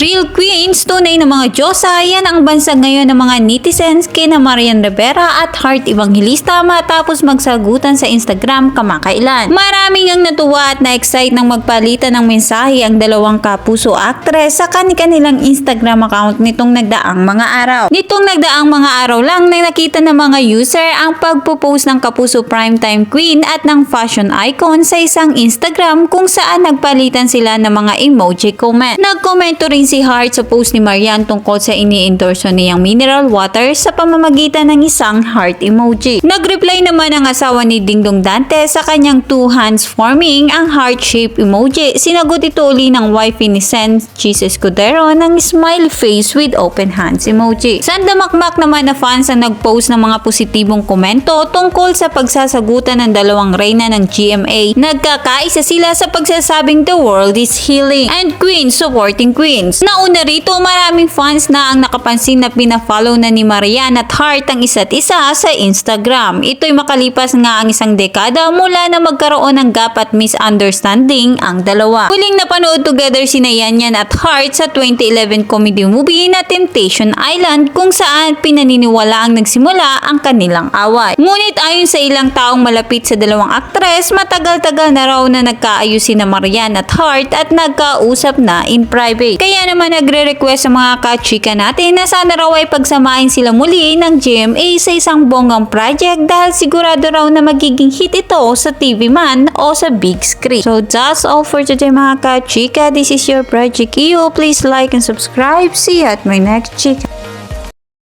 Real queens, tunay na mga Diyosa, yan ang bansag ngayon ng mga netizens kina Marian Rivera at Heart Evangelista matapos magsagutan sa Instagram kamakailan. Maraming ang natuwa at na-excite nang magpalitan ng mensahe ang dalawang kapuso actress sa kanilang Instagram account nitong nagdaang mga araw. Nitong nagdaang mga araw lang na nakita ng mga user ang pagpo-post ng kapuso primetime queen at ng fashion icon sa isang Instagram kung saan nagpalitan sila ng mga emoji comment. Nagkomento rin si Hart sa post ni Marian tungkol sa ini-endorso niyang mineral water sa pamamagitan ng isang heart emoji. Nag-reply naman ang asawa ni Dingdong Dante sa kanyang two hands forming ang heart-shaped emoji. Sinagot ito uli ng wife ni Sen Cheese Escudero ng smile face with open hands emoji. Sandamakmak naman na fans ang nag-post ng mga positibong komento tungkol sa pagsasagutan ng dalawang reyna ng GMA. Nagkakaisa sila sa pagsasabing the world is healing and queens supporting queens. Nauna rito, maraming fans na ang nakapansin na pina-follow na ni Marian at Heart ang isa't isa sa Instagram. Ito'y makalipas nga ang isang dekada mula na magkaroon ng gap at misunderstanding ang dalawa. Huling napanood together si Yanyan at Heart sa 2011 comedy movie na Temptation Island kung saan pinaniniwala ang nagsimula ang kanilang away. Ngunit ayon sa ilang taong malapit sa dalawang aktres, matagal-tagal na raw na nagkaayos si na Marian at Heart at nagkausap na in private. Kaya naman nagre-request sa mga kachika natin na sana raw ay pagsamahin sila muli ng GMA sa isang bonggang project dahil sigurado raw na magiging hit ito sa TV man o sa big screen. So that's all for today mga kachika. This is your Project EO. Please like and subscribe. See you at my next chika.